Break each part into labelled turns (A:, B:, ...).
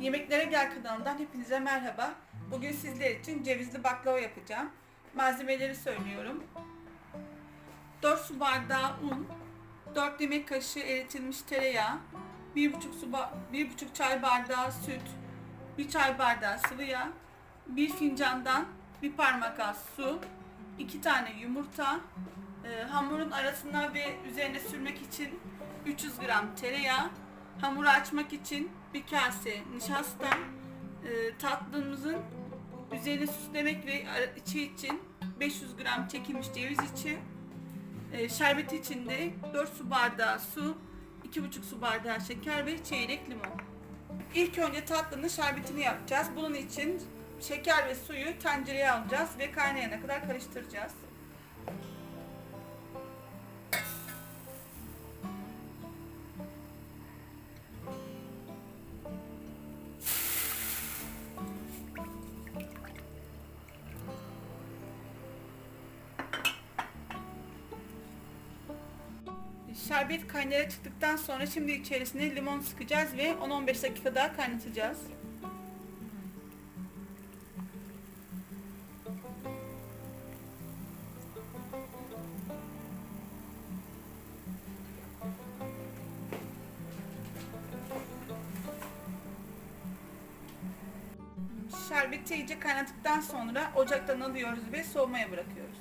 A: Yemeklere Gel kanalından hepinize merhaba. Bugün sizler için cevizli baklava yapacağım. Malzemeleri söylüyorum. 4 su bardağı un, 4 yemek kaşığı eritilmiş tereyağı, 1,5 su ba- 1,5 çay bardağı süt, 1 çay bardağı sıvı yağ, 1 fincandan 1 parmak az su, 2 tane yumurta, e, hamurun arasına ve üzerine sürmek için 300 gram tereyağı, hamuru açmak için bir kase nişasta, e, tatlımızın üzerini süslemek ve içi için 500 gram çekilmiş ceviz içi, e, şerbeti için de 4 su bardağı su, 2,5 su bardağı şeker ve çeyrek limon. İlk önce tatlının şerbetini yapacağız. Bunun için şeker ve suyu tencereye alacağız ve kaynayana kadar karıştıracağız. Şerbet kaynara çıktıktan sonra şimdi içerisine limon sıkacağız ve 10-15 dakika daha kaynatacağız. Şerbeti iyice kaynattıktan sonra ocaktan alıyoruz ve soğumaya bırakıyoruz.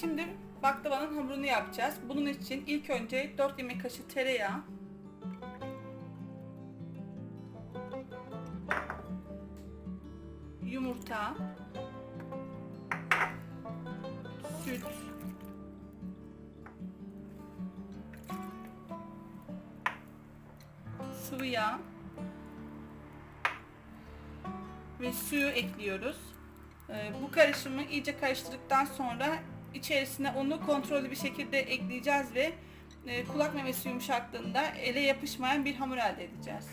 A: Şimdi baklavanın hamurunu yapacağız. Bunun için ilk önce 4 yemek kaşığı tereyağı, yumurta, süt, sıvı yağ ve suyu ekliyoruz. Ee, bu karışımı iyice karıştırdıktan sonra içerisine unu kontrollü bir şekilde ekleyeceğiz ve e, kulak memesi yumuşaklığında ele yapışmayan bir hamur elde edeceğiz.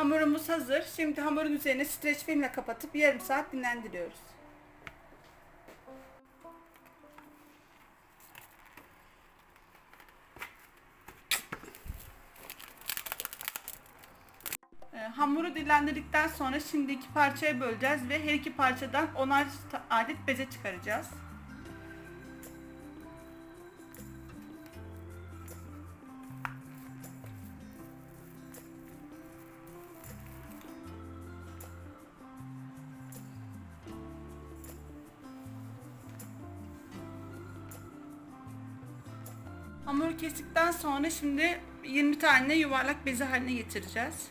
A: Hamurumuz hazır. Şimdi hamurun üzerine streç filmle kapatıp yarım saat dinlendiriyoruz. Ee, Hamuru dinlendirdikten sonra şimdi iki parçaya böleceğiz ve her iki parçadan onar adet beze çıkaracağız. Hamuru kestikten sonra şimdi 20 tane yuvarlak beze haline getireceğiz.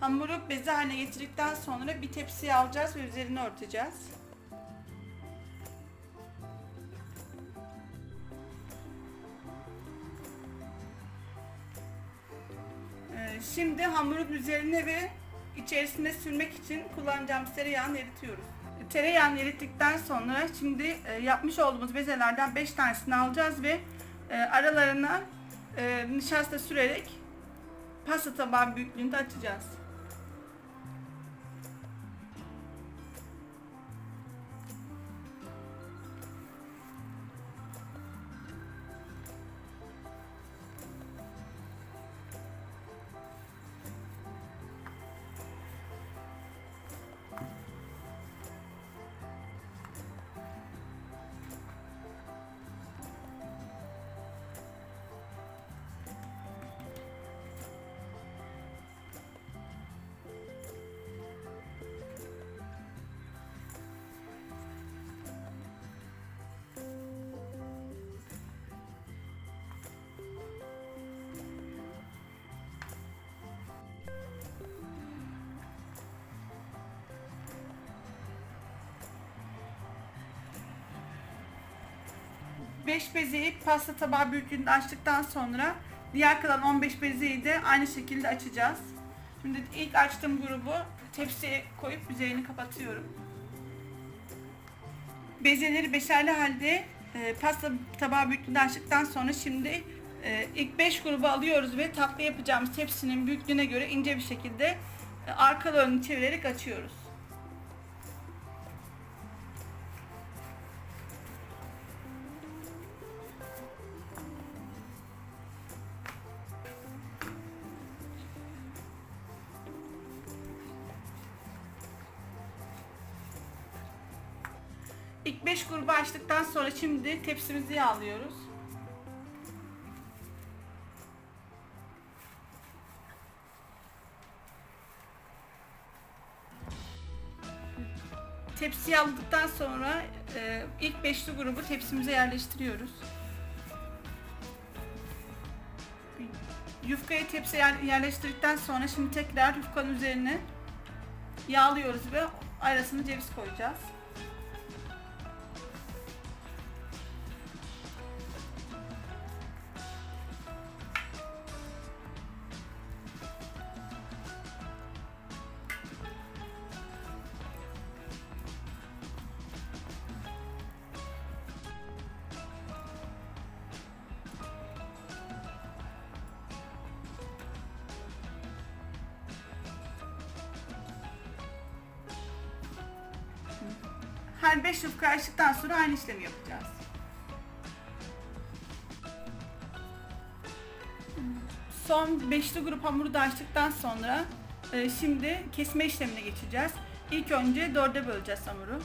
A: Hamuru beze haline getirdikten sonra bir tepsiye alacağız ve üzerine örteceğiz. Şimdi hamurun üzerine ve içerisine sürmek için kullanacağımız tereyağını eritiyoruz. Tereyağını erittikten sonra şimdi e, yapmış olduğumuz bezelerden 5 tanesini alacağız ve e, aralarına e, nişasta sürerek pasta tabağı büyüklüğünde açacağız. 5 bezeyi pasta tabağı büyüklüğünde açtıktan sonra diğer kalan 15 bezeyi de aynı şekilde açacağız. Şimdi ilk açtığım grubu tepsiye koyup üzerini kapatıyorum. Bezeleri beşerli halde e, pasta tabağı büyüklüğünde açtıktan sonra şimdi e, ilk 5 grubu alıyoruz ve tatlı yapacağımız tepsinin büyüklüğüne göre ince bir şekilde e, arkalarını çevirerek açıyoruz. İlk 5 grubu açtıktan sonra şimdi tepsimizi yağlıyoruz. Tepsi yağladıktan sonra e, ilk beşli grubu tepsimize yerleştiriyoruz. Yufkayı tepsiye yer- yerleştirdikten sonra şimdi tekrar yufkanın üzerine yağlıyoruz ve arasına ceviz koyacağız. Her 5 yufka açtıktan sonra aynı işlemi yapacağız. Son beşli grup hamuru da açtıktan sonra e, şimdi kesme işlemine geçeceğiz. İlk önce dörde böleceğiz hamuru.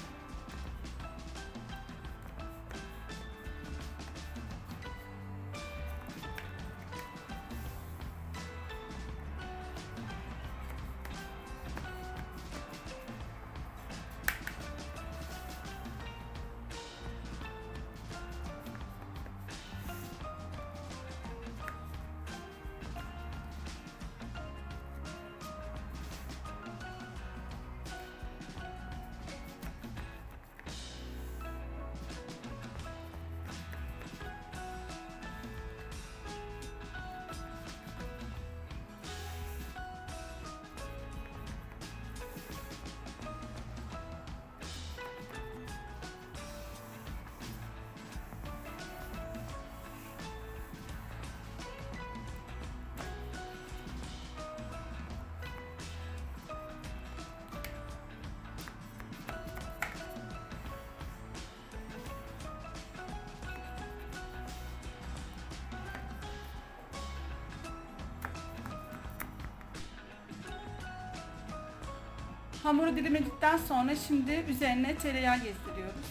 A: Hamuru dilimledikten sonra şimdi üzerine tereyağı gezdiriyoruz.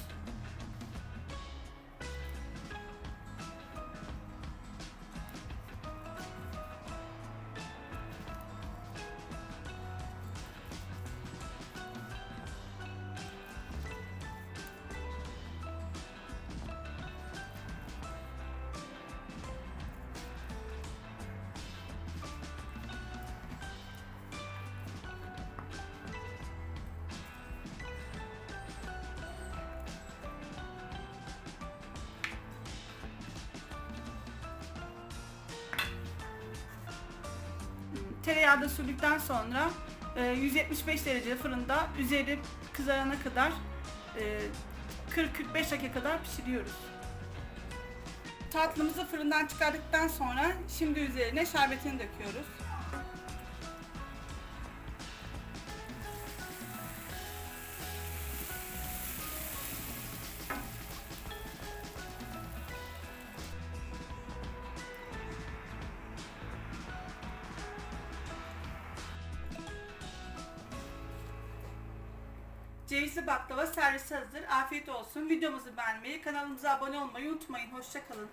A: Tereyağı da sürdükten sonra e, 175 derece fırında üzeri kızarana kadar e, 40-45 dakika kadar pişiriyoruz. Tatlımızı fırından çıkardıktan sonra şimdi üzerine şerbetini döküyoruz. Cevizli baklava servisi hazır. Afiyet olsun. Videomuzu beğenmeyi, kanalımıza abone olmayı unutmayın. Hoşçakalın.